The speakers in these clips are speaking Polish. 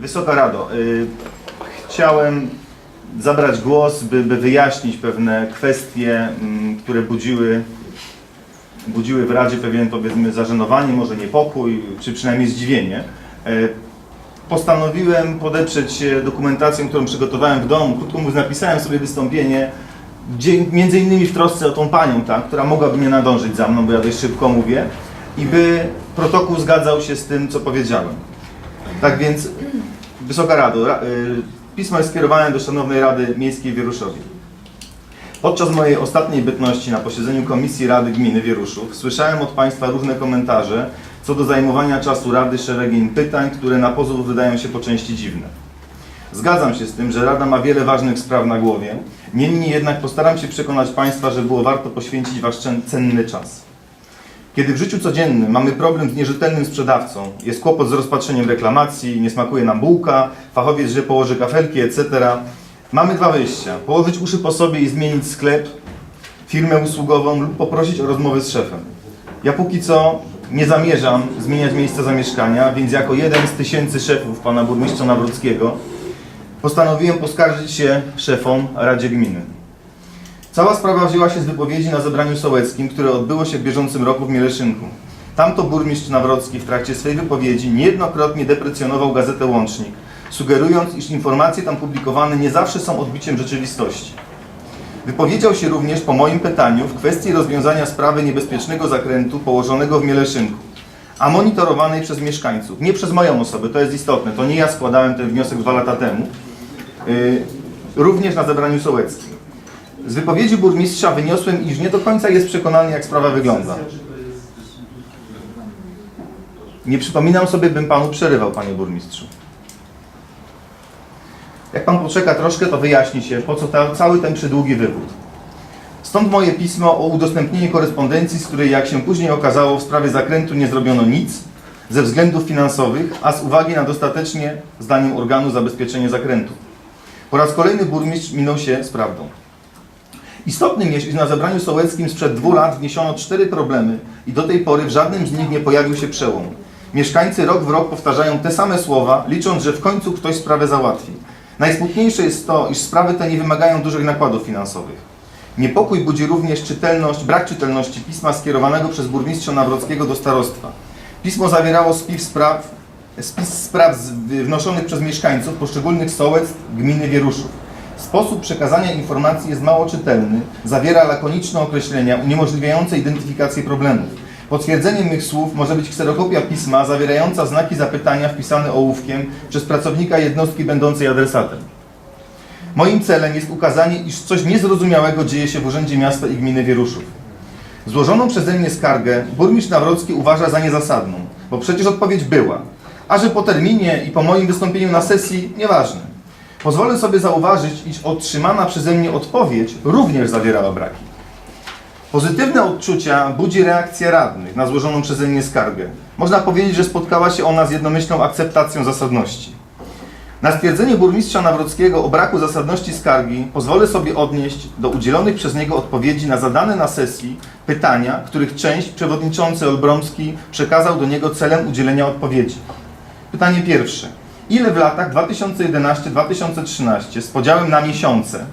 Wysoka Rado, y, chciałem zabrać głos, by, by wyjaśnić pewne kwestie, mm, które budziły, budziły w Radzie pewien powiedzmy zażenowanie, może niepokój, czy przynajmniej zdziwienie. Y, Postanowiłem podeprzeć się dokumentacją, którą przygotowałem w domu. Krótko mówiąc, napisałem sobie wystąpienie, dzie- między innymi w trosce o tą panią, tak, która mogłaby mnie nadążyć za mną, bo ja dość szybko mówię, i by protokół zgadzał się z tym, co powiedziałem. Tak więc, Wysoka Rado, ra, y, pismo jest skierowane do Szanownej Rady Miejskiej w Wieruszowie. Podczas mojej ostatniej bytności na posiedzeniu Komisji Rady Gminy Wieruszów słyszałem od Państwa różne komentarze co do zajmowania czasu Rady szeregiem pytań, które na pozór wydają się po części dziwne. Zgadzam się z tym, że Rada ma wiele ważnych spraw na głowie, niemniej jednak postaram się przekonać Państwa, że było warto poświęcić Wasz cen- cenny czas. Kiedy w życiu codziennym mamy problem z nierzetelnym sprzedawcą, jest kłopot z rozpatrzeniem reklamacji, nie smakuje nam bułka, fachowiec źle położy kafelki, etc., mamy dwa wyjścia. Położyć uszy po sobie i zmienić sklep, firmę usługową lub poprosić o rozmowę z szefem. Ja póki co nie zamierzam zmieniać miejsca zamieszkania, więc jako jeden z tysięcy szefów pana burmistrza Nawrockiego postanowiłem poskarżyć się szefom Radzie Gminy. Cała sprawa wzięła się z wypowiedzi na zebraniu sołeckim, które odbyło się w bieżącym roku w Mieleszynku. Tamto burmistrz Nawrocki w trakcie swej wypowiedzi niejednokrotnie deprecjonował gazetę Łącznik, sugerując, iż informacje tam publikowane nie zawsze są odbiciem rzeczywistości. Wypowiedział się również po moim pytaniu w kwestii rozwiązania sprawy niebezpiecznego zakrętu położonego w Mieleszynku, a monitorowanej przez mieszkańców. Nie przez moją osobę, to jest istotne, to nie ja składałem ten wniosek dwa lata temu, yy, również na zebraniu sołeckim. Z wypowiedzi burmistrza wyniosłem, iż nie do końca jest przekonany, jak sprawa wygląda. Nie przypominam sobie, bym panu przerywał, panie burmistrzu. Jak pan poczeka troszkę, to wyjaśni się, po co ta, cały ten przydługi wywód. Stąd moje pismo o udostępnienie korespondencji, z której, jak się później okazało, w sprawie zakrętu nie zrobiono nic ze względów finansowych, a z uwagi na dostatecznie, zdaniem organu, zabezpieczenie zakrętu. Po raz kolejny burmistrz minął się z prawdą. Istotnym jest, iż na zebraniu sołeckim sprzed dwóch lat wniesiono cztery problemy i do tej pory w żadnym z nich nie pojawił się przełom. Mieszkańcy rok w rok powtarzają te same słowa, licząc, że w końcu ktoś sprawę załatwi. Najsmutniejsze jest to, iż sprawy te nie wymagają dużych nakładów finansowych. Niepokój budzi również czytelność, brak czytelności pisma skierowanego przez burmistrza Nawrockiego do starostwa. Pismo zawierało spis spraw, spis spraw wnoszonych przez mieszkańców poszczególnych sołectw gminy Wieruszów. Sposób przekazania informacji jest mało czytelny, zawiera lakoniczne określenia uniemożliwiające identyfikację problemów. Potwierdzeniem mych słów może być kserokopia pisma zawierająca znaki zapytania wpisane ołówkiem przez pracownika jednostki będącej adresatem. Moim celem jest ukazanie, iż coś niezrozumiałego dzieje się w Urzędzie Miasta i Gminy Wieruszów. Złożoną przeze mnie skargę burmistrz Nawrocki uważa za niezasadną, bo przecież odpowiedź była, a że po terminie i po moim wystąpieniu na sesji nieważne. Pozwolę sobie zauważyć, iż otrzymana przeze mnie odpowiedź również zawierała braki. Pozytywne odczucia budzi reakcja radnych na złożoną przeze mnie skargę. Można powiedzieć, że spotkała się ona z jednomyślną akceptacją zasadności. Na stwierdzenie burmistrza Nawrockiego o braku zasadności skargi pozwolę sobie odnieść do udzielonych przez niego odpowiedzi na zadane na sesji pytania, których część przewodniczący Olbromski przekazał do niego celem udzielenia odpowiedzi. Pytanie pierwsze. Ile w latach 2011-2013 z podziałem na miesiące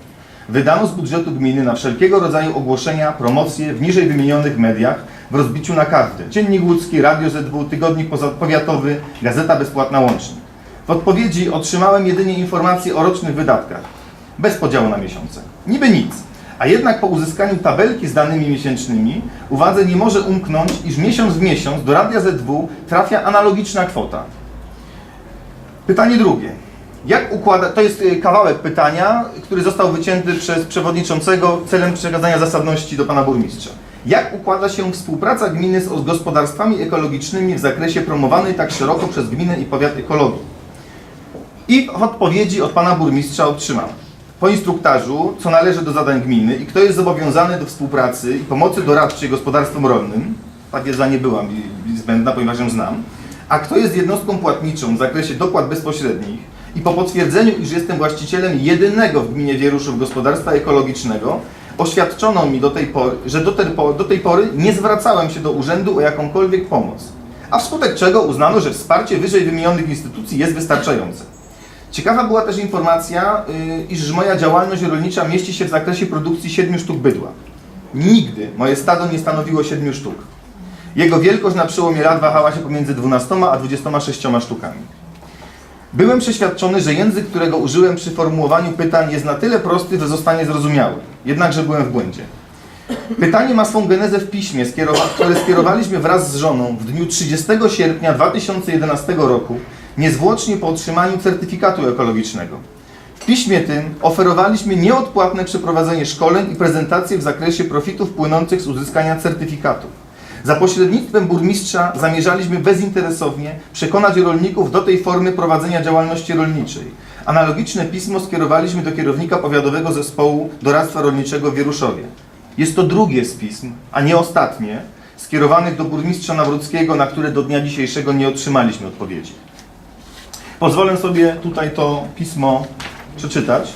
wydano z budżetu gminy na wszelkiego rodzaju ogłoszenia, promocje w niżej wymienionych mediach w rozbiciu na karty? Dziennik Łódzki, Radio ZW, Tygodnik Powiatowy, Gazeta Bezpłatna Łącznik. W odpowiedzi otrzymałem jedynie informacje o rocznych wydatkach, bez podziału na miesiące. Niby nic. A jednak po uzyskaniu tabelki z danymi miesięcznymi uwadze nie może umknąć, iż miesiąc w miesiąc do Radia ZW trafia analogiczna kwota. Pytanie drugie. Jak układa, to jest y, kawałek pytania, który został wycięty przez przewodniczącego celem przekazania zasadności do pana burmistrza. Jak układa się współpraca gminy z gospodarstwami ekologicznymi w zakresie promowanej tak szeroko przez gminę i powiat ekologii? I odpowiedzi od pana burmistrza otrzymam po instruktażu, co należy do zadań gminy i kto jest zobowiązany do współpracy i pomocy doradczej gospodarstwom rolnym. Ta wiedza nie była mi zbędna, ponieważ ją znam. A kto jest jednostką płatniczą w zakresie dopłat bezpośrednich i po potwierdzeniu, iż jestem właścicielem jedynego w gminie Wieruszów gospodarstwa ekologicznego, oświadczono mi do tej pory, że do do tej pory nie zwracałem się do urzędu o jakąkolwiek pomoc. A wskutek czego uznano, że wsparcie wyżej wymienionych instytucji jest wystarczające. Ciekawa była też informacja, y, iż moja działalność rolnicza mieści się w zakresie produkcji 7 sztuk bydła. Nigdy moje stado nie stanowiło 7 sztuk. Jego wielkość na przełomie lat wahała się pomiędzy 12 a 26 sztukami. Byłem przeświadczony, że język, którego użyłem przy formułowaniu pytań jest na tyle prosty, że zostanie zrozumiały. Jednakże byłem w błędzie. Pytanie ma swą genezę w piśmie, które skierowaliśmy wraz z żoną w dniu 30 sierpnia 2011 roku, niezwłocznie po otrzymaniu certyfikatu ekologicznego. W piśmie tym oferowaliśmy nieodpłatne przeprowadzenie szkoleń i prezentacje w zakresie profitów płynących z uzyskania certyfikatu. Za pośrednictwem burmistrza zamierzaliśmy bezinteresownie przekonać rolników do tej formy prowadzenia działalności rolniczej. Analogiczne pismo skierowaliśmy do kierownika powiatowego zespołu doradztwa rolniczego w Wieruszowie. Jest to drugie z pism, a nie ostatnie, skierowanych do burmistrza Nawrockiego, na które do dnia dzisiejszego nie otrzymaliśmy odpowiedzi. Pozwolę sobie tutaj to pismo przeczytać.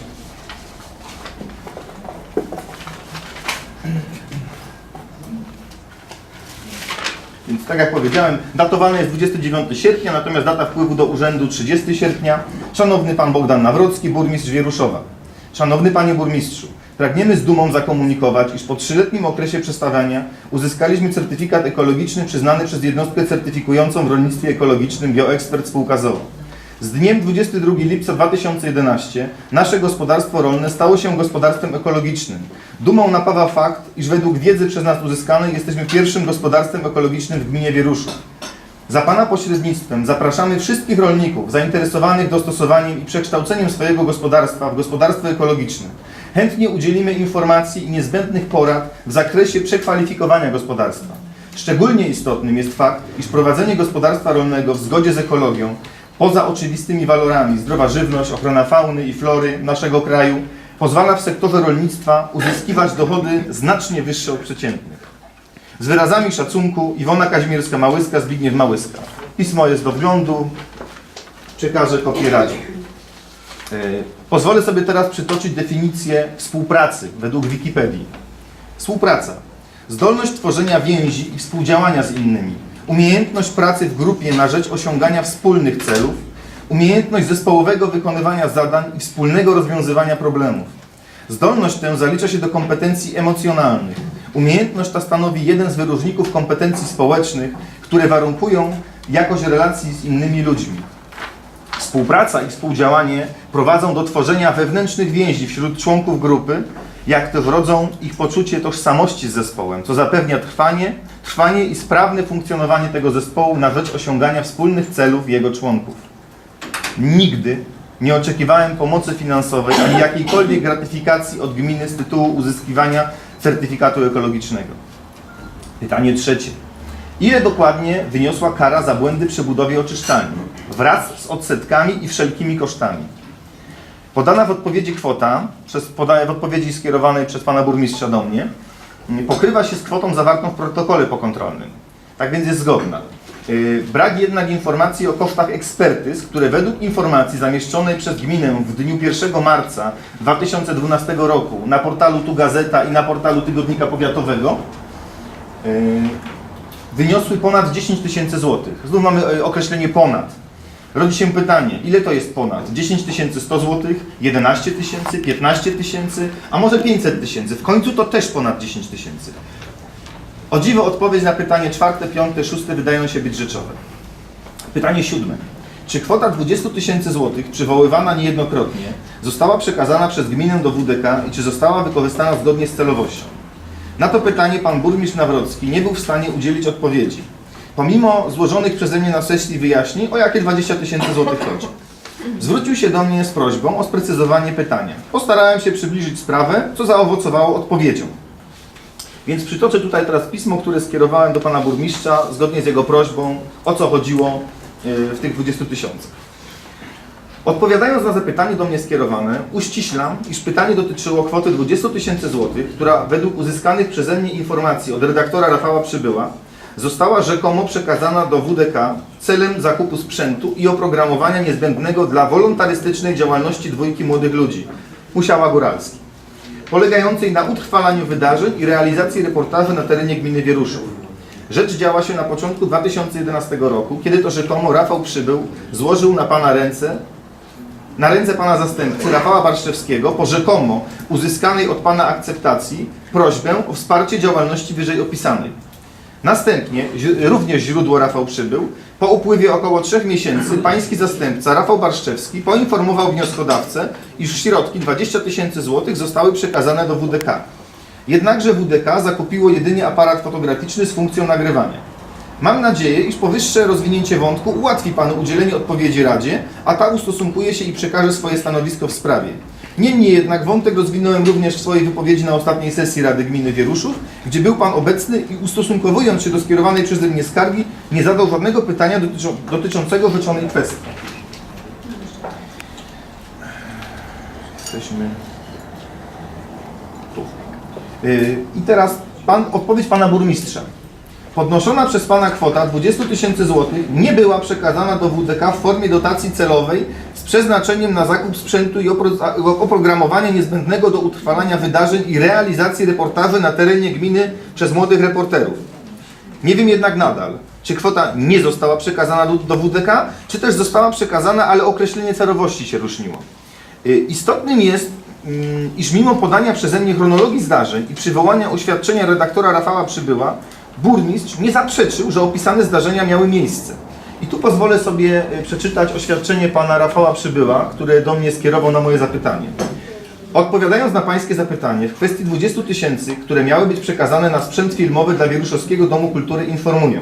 Tak jak powiedziałem, datowane jest 29 sierpnia, natomiast data wpływu do urzędu 30 sierpnia. Szanowny Pan Bogdan Nawrocki, burmistrz Wieruszowa. Szanowny Panie Burmistrzu, pragniemy z dumą zakomunikować, iż po trzyletnim okresie przestawiania uzyskaliśmy certyfikat ekologiczny przyznany przez jednostkę certyfikującą w rolnictwie ekologicznym Bioekspert Spółka ZOO. Z dniem 22 lipca 2011 nasze gospodarstwo rolne stało się gospodarstwem ekologicznym. Dumą napawa fakt, iż według wiedzy przez nas uzyskanej jesteśmy pierwszym gospodarstwem ekologicznym w gminie Wieruszów. Za Pana pośrednictwem zapraszamy wszystkich rolników zainteresowanych dostosowaniem i przekształceniem swojego gospodarstwa w gospodarstwo ekologiczne. Chętnie udzielimy informacji i niezbędnych porad w zakresie przekwalifikowania gospodarstwa. Szczególnie istotnym jest fakt, iż prowadzenie gospodarstwa rolnego w zgodzie z ekologią, poza oczywistymi walorami zdrowa żywność, ochrona fauny i flory naszego kraju, pozwala w sektorze rolnictwa uzyskiwać dochody znacznie wyższe od przeciętnych. Z wyrazami szacunku Iwona Kazimierska-Małyska, Zbigniew Małyska. Pismo jest do wglądu, przekażę kopię Radzie. Pozwolę sobie teraz przytoczyć definicję współpracy według Wikipedii. Współpraca. Zdolność tworzenia więzi i współdziałania z innymi. Umiejętność pracy w grupie na rzecz osiągania wspólnych celów. Umiejętność zespołowego wykonywania zadań i wspólnego rozwiązywania problemów. Zdolność tę zalicza się do kompetencji emocjonalnych. Umiejętność ta stanowi jeden z wyróżników kompetencji społecznych, które warunkują jakość relacji z innymi ludźmi. Współpraca i współdziałanie prowadzą do tworzenia wewnętrznych więzi wśród członków grupy, jak też rodzą ich poczucie tożsamości z zespołem, co zapewnia trwanie, trwanie i sprawne funkcjonowanie tego zespołu na rzecz osiągania wspólnych celów jego członków. Nigdy nie oczekiwałem pomocy finansowej ani jakiejkolwiek gratyfikacji od gminy z tytułu uzyskiwania certyfikatu ekologicznego. Pytanie trzecie. Ile dokładnie wyniosła kara za błędy przy budowie oczyszczalni wraz z odsetkami i wszelkimi kosztami? Podana w odpowiedzi kwota, przez, podaję w odpowiedzi skierowanej przez pana burmistrza do mnie, pokrywa się z kwotą zawartą w protokole pokontrolnym. Tak więc jest zgodna. Yy, Brak jednak informacji o kosztach ekspertyz, które według informacji zamieszczonej przez gminę w dniu 1 marca 2012 roku na portalu Tu Gazeta i na portalu Tygodnika Powiatowego yy, wyniosły ponad 10 tysięcy złotych. Znów mamy yy, określenie ponad. Rodzi się pytanie, ile to jest ponad? 10 100 złotych, 11 tysięcy, 15 tysięcy, a może 500 tysięcy? W końcu to też ponad 10 tysięcy. O dziwo odpowiedź na pytanie czwarte, piąte, szóste wydają się być rzeczowe. Pytanie siódme. Czy kwota 20 tysięcy złotych, przywoływana niejednokrotnie, została przekazana przez gminę do WDK i czy została wykorzystana zgodnie z celowością? Na to pytanie pan burmistrz Nawrocki nie był w stanie udzielić odpowiedzi. Pomimo złożonych przeze mnie na sesji wyjaśnień, o jakie 20 tysięcy złotych chodzi. Zwrócił się do mnie z prośbą o sprecyzowanie pytania. Postarałem się przybliżyć sprawę, co zaowocowało odpowiedzią. Więc przytoczę tutaj teraz pismo, które skierowałem do pana burmistrza zgodnie z jego prośbą, o co chodziło y, w tych 20 tysiącach. Odpowiadając na zapytanie do mnie skierowane, uściślam, iż pytanie dotyczyło kwoty 20 tysięcy złotych, która według uzyskanych przeze mnie informacji od redaktora Rafała Przybyła została rzekomo przekazana do WDK celem zakupu sprzętu i oprogramowania niezbędnego dla wolontarystycznej działalności dwójki młodych ludzi, Musiała Góralski, polegającej na utrwalaniu wydarzeń i realizacji reportaży na terenie gminy Wieruszów. Rzecz działa się na początku 2011 roku, kiedy to rzekomo Rafał Przybył złożył na Pana ręce na ręce pana zastępcy Rafała Barszczewskiego po rzekomo uzyskanej od pana akceptacji prośbę o wsparcie działalności wyżej opisanej. Następnie, również źródło Rafał przybył, po upływie około trzech miesięcy pański zastępca Rafał Barszczewski poinformował wnioskodawcę, iż środki 20 tysięcy złotych zostały przekazane do WDK. Jednakże WDK zakupiło jedynie aparat fotograficzny z funkcją nagrywania. Mam nadzieję, iż powyższe rozwinięcie wątku ułatwi Panu udzielenie odpowiedzi Radzie, a ta ustosunkuje się i przekaże swoje stanowisko w sprawie. Niemniej jednak wątek rozwinąłem również w swojej wypowiedzi na ostatniej sesji Rady Gminy Wieruszów, gdzie był Pan obecny i ustosunkowując się do skierowanej przeze mnie skargi, nie zadał żadnego pytania dotyczą, dotyczącego rzeczonej kwestii. Jesteśmy tu. Yy, I teraz pan, odpowiedź Pana Burmistrza. Podnoszona przez Pana kwota 20 tysięcy złotych nie była przekazana do WDK w formie dotacji celowej przeznaczeniem na zakup sprzętu i opro- oprogramowania niezbędnego do utrwalania wydarzeń i realizacji reportaży na terenie gminy przez młodych reporterów. Nie wiem jednak nadal, czy kwota nie została przekazana do, do WDK, czy też została przekazana, ale określenie celowości się różniło. Y, Istotnym jest, mm, iż mimo podania przeze mnie chronologii zdarzeń i przywołania oświadczenia redaktora Rafała Przybyła, burmistrz nie zaprzeczył, że opisane zdarzenia miały miejsce. I tu pozwolę sobie y, przeczytać oświadczenie pana Rafała Przybyła, które do mnie skierował na moje zapytanie. Odpowiadając na Pańskie zapytanie, w kwestii 20 tysięcy, które miały być przekazane na sprzęt filmowy dla Wieruszowskiego Domu Kultury informuję.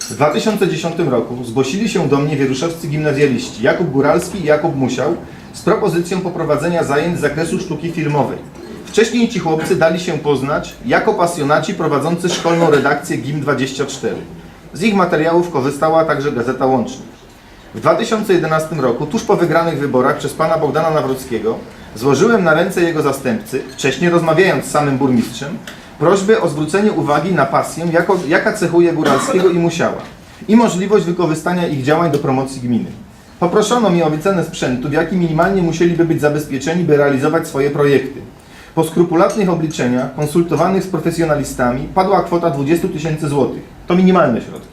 W 2010 roku zgłosili się do mnie wieruszowscy gimnazjaliści Jakub Góralski i Jakub Musiał z propozycją poprowadzenia zajęć z zakresu sztuki filmowej. Wcześniej ci chłopcy dali się poznać jako pasjonaci prowadzący szkolną redakcję GIM24. Z ich materiałów korzystała także Gazeta Łącznik. W 2011 roku, tuż po wygranych wyborach przez pana Bogdana Nawrockiego, złożyłem na ręce jego zastępcy, wcześniej rozmawiając z samym burmistrzem, prośbę o zwrócenie uwagi na pasję, jako, jaka cechuje Góralskiego i Musiała i możliwość wykorzystania ich działań do promocji gminy. Poproszono mnie o wycenę sprzętu, w jaki minimalnie musieliby być zabezpieczeni, by realizować swoje projekty. Po skrupulatnych obliczeniach, konsultowanych z profesjonalistami, padła kwota 20 tysięcy złotych. To minimalne środki.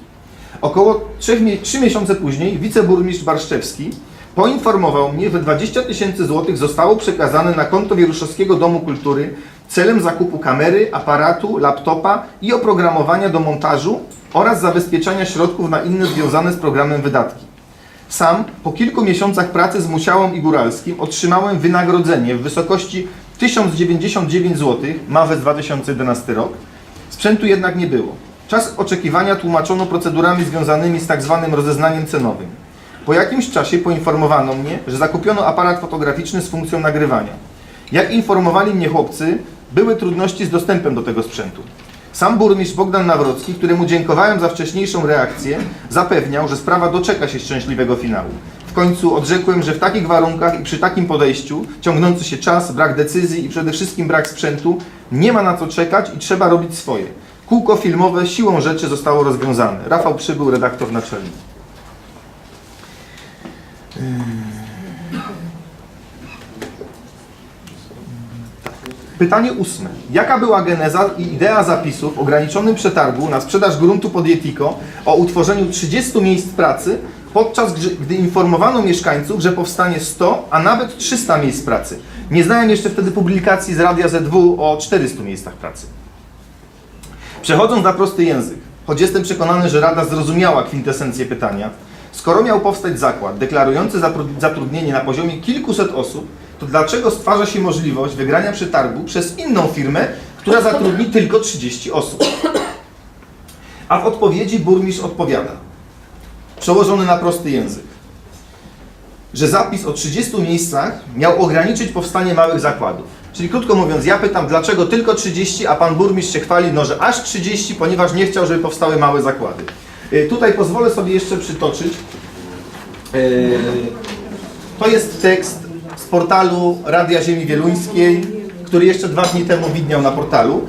Około 3, mie- 3 miesiące później wiceburmistrz Barszczewski poinformował mnie, że 20 tysięcy złotych zostało przekazane na konto Wieruszowskiego Domu Kultury celem zakupu kamery, aparatu, laptopa i oprogramowania do montażu oraz zabezpieczania środków na inne związane z programem wydatki. Sam po kilku miesiącach pracy z Musiałą i Góralskim otrzymałem wynagrodzenie w wysokości 1099 zł, marzec 2011 rok. Sprzętu jednak nie było. Czas oczekiwania tłumaczono procedurami związanymi z tak zwanym rozeznaniem cenowym. Po jakimś czasie poinformowano mnie, że zakupiono aparat fotograficzny z funkcją nagrywania. Jak informowali mnie chłopcy, były trudności z dostępem do tego sprzętu. Sam burmistrz Bogdan Nawrocki, któremu dziękowałem za wcześniejszą reakcję, zapewniał, że sprawa doczeka się szczęśliwego finału. W końcu odrzekłem, że w takich warunkach i przy takim podejściu, ciągnący się czas, brak decyzji i przede wszystkim brak sprzętu, nie ma na co czekać i trzeba robić swoje. Kółko filmowe siłą rzeczy zostało rozwiązane. Rafał Przybył, redaktor naczelny. Pytanie ósme. Jaka była geneza i idea zapisów w ograniczonym przetargu na sprzedaż gruntu pod Jetiko o utworzeniu 30 miejsc pracy, podczas gdy informowano mieszkańców, że powstanie 100, a nawet 300 miejsc pracy? Nie znałem jeszcze wtedy publikacji z Radia ZW o 400 miejscach pracy. Przechodząc na prosty język, choć jestem przekonany, że Rada zrozumiała kwintesencję pytania, skoro miał powstać zakład deklarujący zatrudnienie na poziomie kilkuset osób, to dlaczego stwarza się możliwość wygrania przetargu przez inną firmę, która zatrudni tylko 30 osób? A w odpowiedzi burmistrz odpowiada, przełożony na prosty język, że zapis o 30 miejscach miał ograniczyć powstanie małych zakładów. Czyli krótko mówiąc, ja pytam, dlaczego tylko 30, a pan burmistrz się chwali, no, że aż 30, ponieważ nie chciał, żeby powstały małe zakłady. Y, Tutaj pozwolę sobie jeszcze przytoczyć. Y, To jest tekst z portalu Radia Ziemi Wieluńskiej, który jeszcze dwa dni temu widniał na portalu.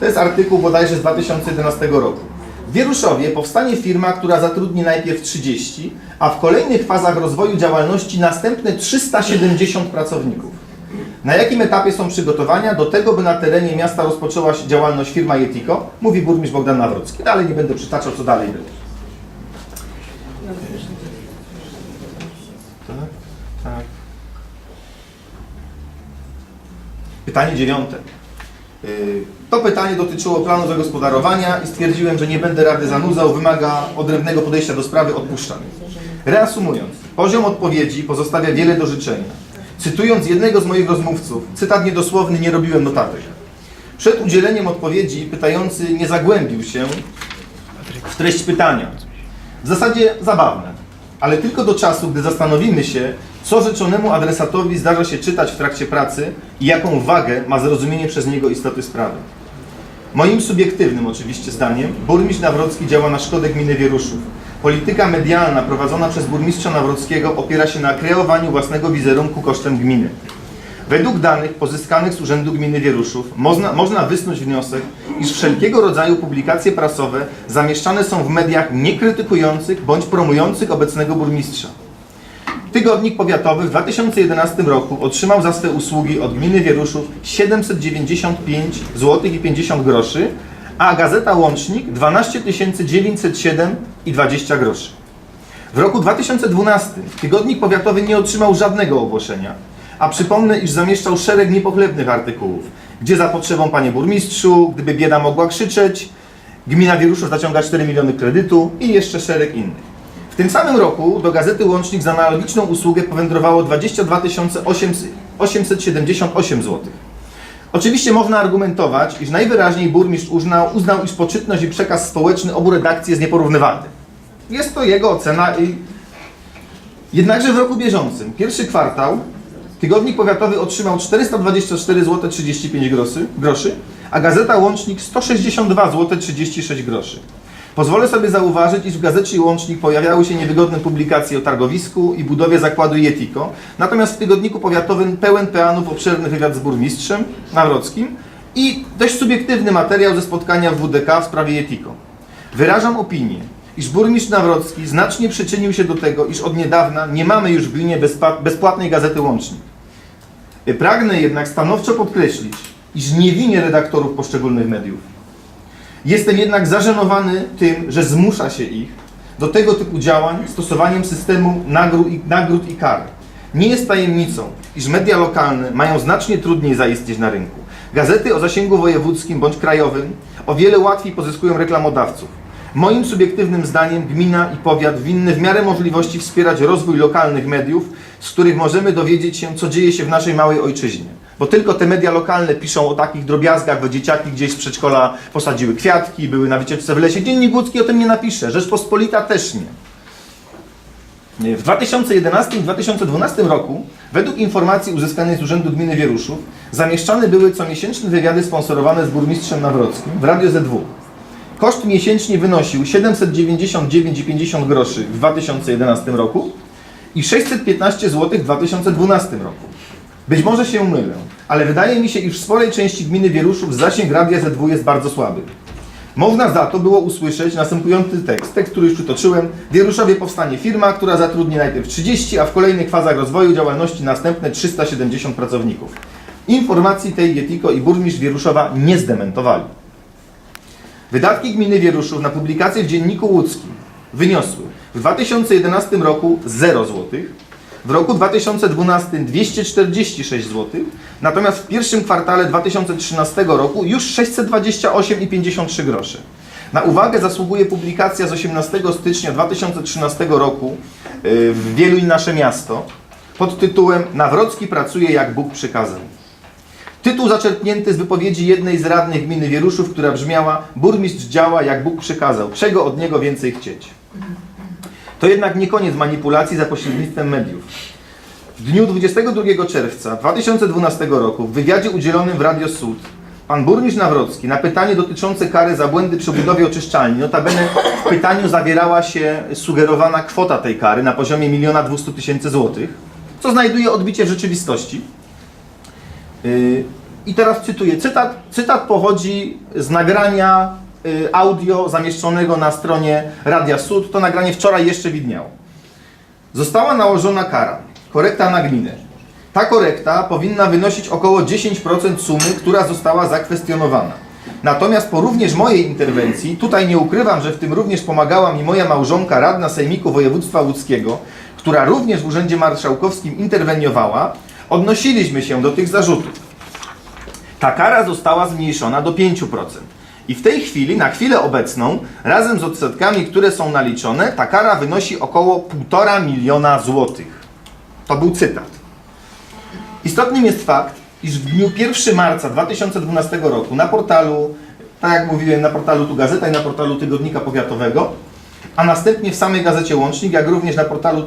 To jest artykuł bodajże z 2011 roku. W Wieruszowie powstanie firma, która zatrudni najpierw 30, a w kolejnych fazach rozwoju działalności następne 370 pracowników. Na jakim etapie są przygotowania do tego, by na terenie miasta rozpoczęła się działalność firma Jetiko? Mówi burmistrz Bogdan Nawrocki. Dalej nie będę przytaczał, co dalej było. Tak, tak. Pytanie dziewiąte. Y, to pytanie dotyczyło planu zagospodarowania i stwierdziłem, że nie będę rady zanudzał, wymaga odrębnego podejścia do sprawy, odpuszczam. Reasumując, poziom odpowiedzi pozostawia wiele do życzenia. Cytując jednego z moich rozmówców, cytat niedosłowny, nie robiłem notatek. Przed udzieleniem odpowiedzi pytający nie zagłębił się w treść pytania. W zasadzie zabawne, ale tylko do czasu, gdy zastanowimy się, co rzeczonemu adresatowi zdarza się czytać w trakcie pracy i jaką wagę ma zrozumienie przez niego istoty sprawy. Moim subiektywnym oczywiście zdaniem burmistrz Nawrocki działa na szkodę gminy Wieruszów. Polityka medialna prowadzona przez burmistrza Nawrockiego opiera się na kreowaniu własnego wizerunku kosztem gminy. Według danych pozyskanych z Urzędu Gminy Wieruszów można, można wysnuć wniosek, iż wszelkiego rodzaju publikacje prasowe zamieszczane są w mediach niekrytykujących bądź promujących obecnego burmistrza. Tygodnik Powiatowy w 2011 roku otrzymał za swe usługi od gminy Wieruszów 795 zł i 50 groszy, a Gazeta Łącznik 12 907 i 20 groszy. W roku 2012 Tygodnik Powiatowy nie otrzymał żadnego ogłoszenia, a przypomnę, iż zamieszczał szereg niepochlebnych artykułów, gdzie za potrzebą panie burmistrzu, gdyby bieda mogła krzyczeć, gmina Wieruszów zaciąga 4 miliony kredytu i jeszcze szereg innych. W tym samym roku do Gazety Łącznik za analogiczną usługę powędrowało 22 878 zł. Oczywiście można argumentować, iż najwyraźniej burmistrz uznał, uznał, iż poczytność i przekaz społeczny obu redakcji jest nieporównywalny. Jest to jego ocena i jednakże w roku bieżącym, pierwszy kwartał, Tygodnik Powiatowy otrzymał 424 zł 35 groszy, a Gazeta Łącznik 162 zł 36 groszy. Pozwolę sobie zauważyć, iż w gazecie Łącznik pojawiały się niewygodne publikacje o targowisku i budowie zakładu Yetiko, natomiast w tygodniku powiatowym pełen peanów obszerny wywiad z burmistrzem Nawrockim i dość subiektywny materiał ze spotkania w WDK w sprawie Yetiko. Wyrażam opinię, iż burmistrz Nawrocki znacznie przyczynił się do tego, iż od niedawna nie mamy już w gminie bezpłatnej gazety Łącznik. Pragnę jednak stanowczo podkreślić, iż nie winię redaktorów poszczególnych mediów. Jestem jednak zażenowany tym, że zmusza się ich do tego typu działań stosowaniem systemu nagród i, nagród i kar. Nie jest tajemnicą, iż media lokalne mają znacznie trudniej zaistnieć na rynku. Gazety o zasięgu wojewódzkim bądź krajowym o wiele łatwiej pozyskują reklamodawców. Moim subiektywnym zdaniem gmina i powiat winny w miarę możliwości wspierać rozwój lokalnych mediów, z których możemy dowiedzieć się, co dzieje się w naszej małej ojczyźnie. Bo tylko te media lokalne piszą o takich drobiazgach, bo dzieciaki gdzieś z przedszkola posadziły kwiatki, były na wycieczce w lesie. Dziennik Łódzki o tym nie napisze, Rzeczpospolita też nie. W 2011 i 2012 roku, według informacji uzyskanej z Urzędu Gminy Wieruszów, zamieszczane były comiesięczne wywiady sponsorowane z burmistrzem Nawrockim w Radio ZW. Koszt miesięcznie wynosił 799,50 groszy w 2011 roku i 615 zł w 2012 roku. Być może się mylę, ale wydaje mi się, iż w sporej części gminy Wieruszów zasięg Radia ZW jest bardzo słaby. Można za to było usłyszeć następujący tekst, tekst, który już przytoczyłem. W Wieruszowie powstanie firma, która zatrudni najpierw 30, a w kolejnych fazach rozwoju działalności następne 370 pracowników. Informacji tej Jetiko i burmistrz Wieruszowa nie zdementowali. Wydatki gminy Wieruszów na publikacje w Dzienniku Łódzkim wyniosły w 2011 roku 0 zł, w roku 2012 246 zł, natomiast w pierwszym kwartale 2013 roku już 628,53 groszy. Na uwagę zasługuje publikacja z 18 stycznia 2013 roku yy, w Wieluń Nasze Miasto pod tytułem Nawrocki pracuje jak Bóg przykazał. Tytuł zaczerpnięty z wypowiedzi jednej z radnych gminy Wieruszów, która brzmiała Burmistrz działa jak Bóg przykazał. Czego od niego więcej chcieć? To jednak nie koniec manipulacji za pośrednictwem mediów. W dniu 22 czerwca 2012 roku w wywiadzie udzielonym w Radio Sud pan burmistrz Nawrocki na pytanie dotyczące kary za błędy przy budowie oczyszczalni, notabene w pytaniu zawierała się sugerowana kwota tej kary na poziomie 1 200 tysięcy złotych, co znajduje odbicie w rzeczywistości. Yy, I teraz cytuję. Cytat, cytat pochodzi z nagrania y, audio zamieszczonego na stronie Radia Sud. To nagranie wczoraj jeszcze widniało. Została nałożona kara. Korekta na gminę. Ta korekta powinna wynosić około 10% sumy, która została zakwestionowana. Natomiast po również mojej interwencji, tutaj nie ukrywam, że w tym również pomagała mi moja małżonka, radna Sejmiku Województwa Łódzkiego, która również w Urzędzie Marszałkowskim interweniowała, odnosiliśmy się do tych zarzutów. ta kara została zmniejszona do 5%. I w tej chwili, na chwilę obecną, razem z odsetkami, które są naliczone, ta kara wynosi około 1,5 miliona złotych. To był cytat. Istotnym jest fakt, iż w dniu 1 marca 2012 roku na portalu, tak jak mówiłem, na portalu Tu Gazeta i na portalu Tygodnika Powiatowego, a następnie w samej gazecie Łącznik, jak również na portalu y,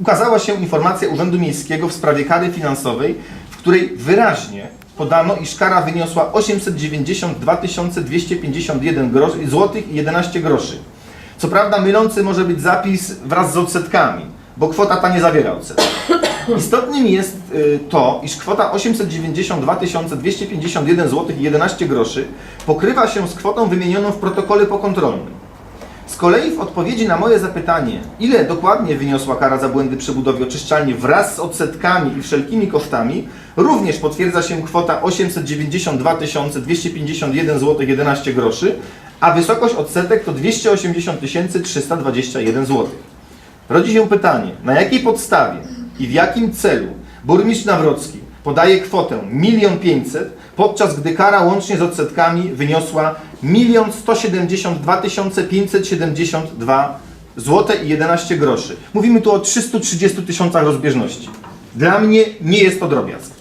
ukazała się informacja Urzędu Miejskiego w sprawie kary finansowej, w której wyraźnie podano, iż kara wyniosła 892 251 groszy, złotych i 11 groszy. Co prawda mylący może być zapis wraz z odsetkami, bo kwota ta nie zawiera odsetek. Istotnym jest y, to, iż kwota 892 251 zł i 11 groszy pokrywa się z kwotą wymienioną w protokole pokontrolnym. Z kolei w odpowiedzi na moje zapytanie, ile dokładnie wyniosła kara za błędy przy budowie oczyszczalni wraz z odsetkami i wszelkimi kosztami, również potwierdza się kwota 892 251 zł 11 groszy, a wysokość odsetek to 280 321 zł. Rodzi się pytanie, na jakiej podstawie i w jakim celu burmistrz Nawrocki podaje kwotę 1 500 podczas gdy kara łącznie z odsetkami wyniosła 1 172 572 zł i 11 groszy. Mówimy tu o 330 tysiącach rozbieżności. Dla mnie nie jest to drobiazg.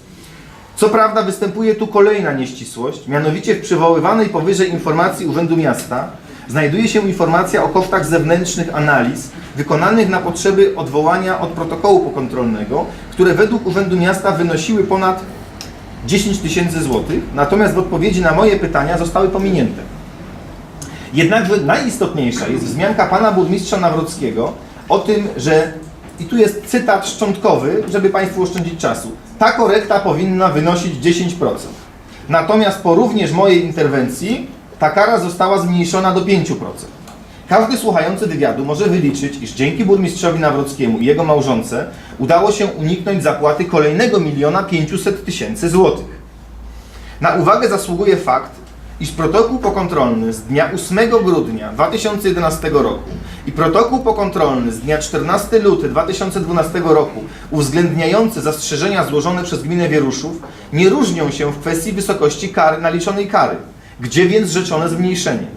Co prawda występuje tu kolejna nieścisłość, mianowicie w przywoływanej powyżej informacji Urzędu Miasta znajduje się informacja o kosztach zewnętrznych analiz wykonanych na potrzeby odwołania od protokołu pokontrolnego, które według Urzędu Miasta wynosiły ponad 10 tysięcy złotych, natomiast w odpowiedzi na moje pytania zostały pominięte. Jednakże najistotniejsza jest wzmianka pana burmistrza Nawrockiego o tym, że, i tu jest cytat szczątkowy, żeby Państwu oszczędzić czasu, ta korekta powinna wynosić 10%. Natomiast po również mojej interwencji ta kara została zmniejszona do 5%. Każdy słuchający wywiadu może wyliczyć, iż dzięki burmistrzowi Nawrockiemu i jego małżonce udało się uniknąć zapłaty kolejnego miliona 500 tysięcy złotych. Na uwagę zasługuje fakt, iż protokół pokontrolny z dnia 8 grudnia 2011 roku i protokół pokontrolny z dnia 14 luty 2012 roku uwzględniający zastrzeżenia złożone przez gminę Wieruszów nie różnią się w kwestii wysokości kary, naliczonej kary. Gdzie więc rzeczone zmniejszenie?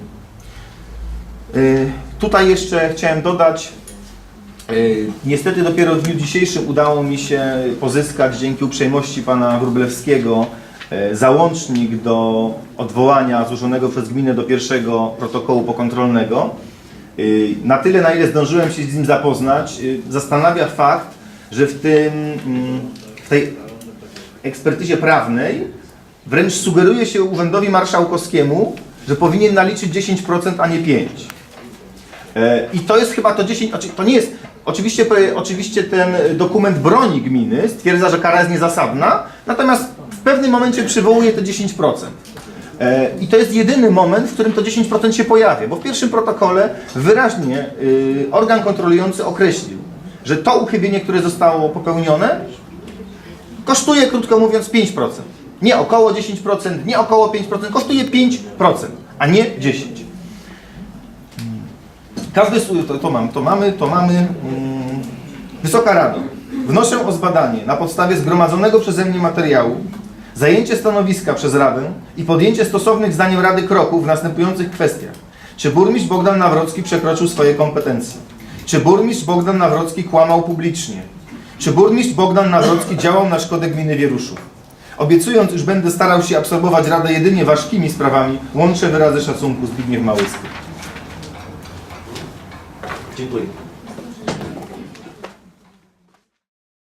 Y, Tutaj jeszcze chciałem dodać, y, niestety dopiero w dniu dzisiejszym udało mi się pozyskać dzięki uprzejmości pana Wróblewskiego załącznik do odwołania złożonego przez gminę do pierwszego protokołu pokontrolnego. Y, Na tyle, na ile zdążyłem się z nim zapoznać, y, zastanawia fakt, że w tym, mm, w tej ekspertyzie prawnej wręcz sugeruje się urzędowi marszałkowskiemu, że powinien naliczyć 10%, a nie 5%. E, I to jest chyba to 10, oczy- to nie jest, oczywiście, oczywiście ten dokument broni gminy, stwierdza, że kara jest niezasadna, natomiast w pewnym momencie przywołuje te 10%. E, I to jest jedyny moment, w którym to 10% się pojawia, bo w pierwszym protokole wyraźnie y, organ kontrolujący określił, że to uchybienie, które zostało popełnione, kosztuje, krótko mówiąc, 5%. Nie około 10%, nie około 5%, kosztuje 5%, a nie 10%. Każdy, s- to, to, mam, to mamy, to mamy. Mm, Wysoka Rado, wnoszę o zbadanie na podstawie zgromadzonego przeze mnie materiału, zajęcie stanowiska przez Radę i podjęcie stosownych zdaniem Rady kroków w następujących kwestiach. Czy burmistrz Bogdan Nawrocki przekroczył swoje kompetencje? Czy burmistrz Bogdan Nawrocki kłamał publicznie? Czy burmistrz Bogdan Nawrocki działał na szkodę gminy Wieruszów? Obiecując, iż będę starał się absorbować Radę jedynie ważkimi sprawami, łączę wyrazy szacunku Zbigniew Małyski. Dziękuję.